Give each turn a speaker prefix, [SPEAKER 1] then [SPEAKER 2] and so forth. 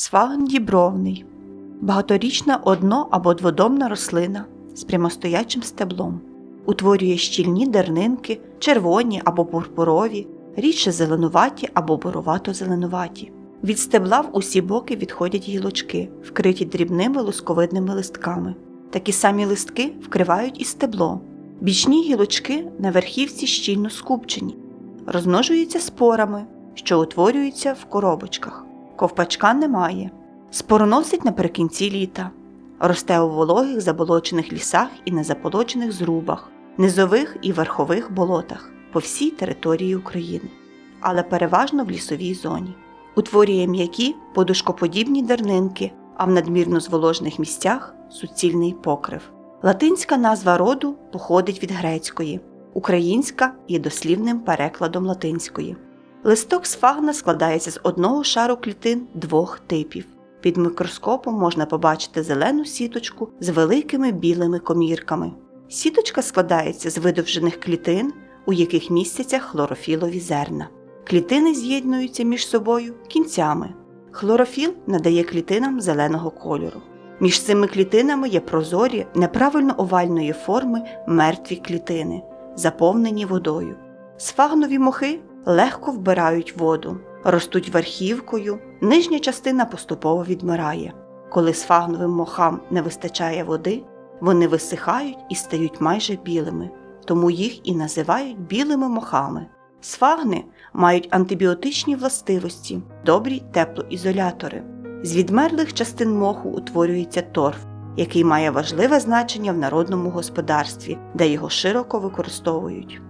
[SPEAKER 1] Сфагн дібровний багаторічна одно- або дводомна рослина з прямостоячим стеблом. Утворює щільні дернинки, червоні або пурпурові, рідше зеленуваті або буровато-зеленуваті. Від стебла в усі боки відходять гілочки, вкриті дрібними лусковидними листками. Такі самі листки вкривають і стебло. Бічні гілочки на верхівці щільно скупчені, розмножуються спорами, що утворюються в коробочках. Ковпачка немає. Спороносить наприкінці літа. Росте у вологих заболочених лісах і незаполочених зрубах, низових і верхових болотах по всій території України, але переважно в лісовій зоні. Утворює м'які подушкоподібні дернинки, а в надмірно зволожених місцях суцільний покрив. Латинська назва роду походить від грецької, українська є дослівним перекладом латинської. Листок сфагна складається з одного шару клітин двох типів. Під мікроскопом можна побачити зелену сіточку з великими білими комірками. Сіточка складається з видовжених клітин, у яких містяться хлорофілові зерна. Клітини з'єднуються між собою кінцями. Хлорофіл надає клітинам зеленого кольору. Між цими клітинами є прозорі неправильно овальної форми мертві клітини, заповнені водою. Сфагнові мохи легко вбирають воду, ростуть верхівкою, нижня частина поступово відмирає. Коли сфагновим мохам не вистачає води, вони висихають і стають майже білими, тому їх і називають білими мохами. Сфагни мають антибіотичні властивості, добрі теплоізолятори. З відмерлих частин моху утворюється торф, який має важливе значення в народному господарстві, де його широко використовують.